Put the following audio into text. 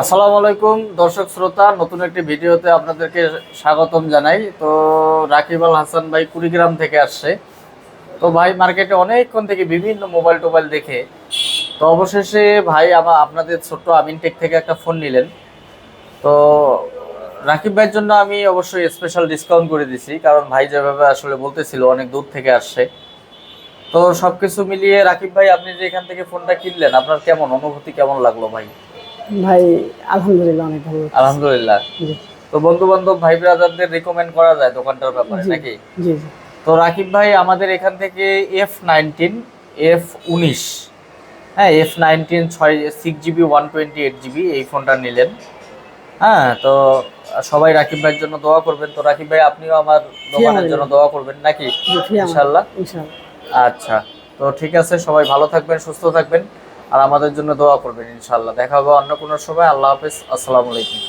আসসালামু আলাইকুম, দর্শক শ্রোতা, নতুন একটি ভিডিওতে আপনাদেরকে স্বাগতম জানাই। তো রাকিব আল হাসান ভাই কুড়িগ্রাম থেকে আসছে। তো ভাই, মার্কেটে অনেকক্ষণ থেকে বিভিন্ন মোবাইল টোবাইল দেখে। তো অবশেষে ভাই, আমা আপনাদের ছোট্ট আমিনটেক থেকে একটা ফোন নিলেন। তো রাকিব ভাইয়ের জন্য আমি অবশ্যই স্পেশাল ডিসকাউন্ট করে দিছি, কারণ ভাই যেভাবে আসলে বলতেছিল, অনেক দূর থেকে আসছে। তো সবকিছু মিলিয়ে রাকিব ভাই, আপনি যে এখান থেকে ফোনটা কিনলেন, আপনার কেমন, অনুভূতি কেমন লাগল ভাই? ভাই আলহামদুলিল্লাহ অনেক ভালো আলহামদুলিল্লাহ। তো বন্ধু বান্ধব ভাই ব্রাদারদের রিকমেন্ড করা যায় দোকানটার ব্যাপারে নাকি? জি জি। তো রাকিব ভাই আমাদের এখান থেকে এফ নাইনটিন এফ উনিশ হ্যাঁ এফ নাইনটিন ছয় six GB one twenty eight GB এই ফোনটা নিলেন। হ্যাঁ তো সবাই রাকিব ভাইয়ের জন্য দোয়া করবেন। তো রাকিব ভাই আপনিও আমার দোকানের জন্য দোয়া করবেন নাকি? ইনশাল্লাহ। ইনশাআল্লাহ আচ্ছা তো ঠিক আছে সবাই ভালো থাকবেন সুস্থ থাকবেন। আর আমাদের জন্য দোয়া করবেন ইনশাল্লাহ দেখা হবে অন্য কোনো সময়। আল্লাহ হাফেজ। আসসালামু আলাইকুম।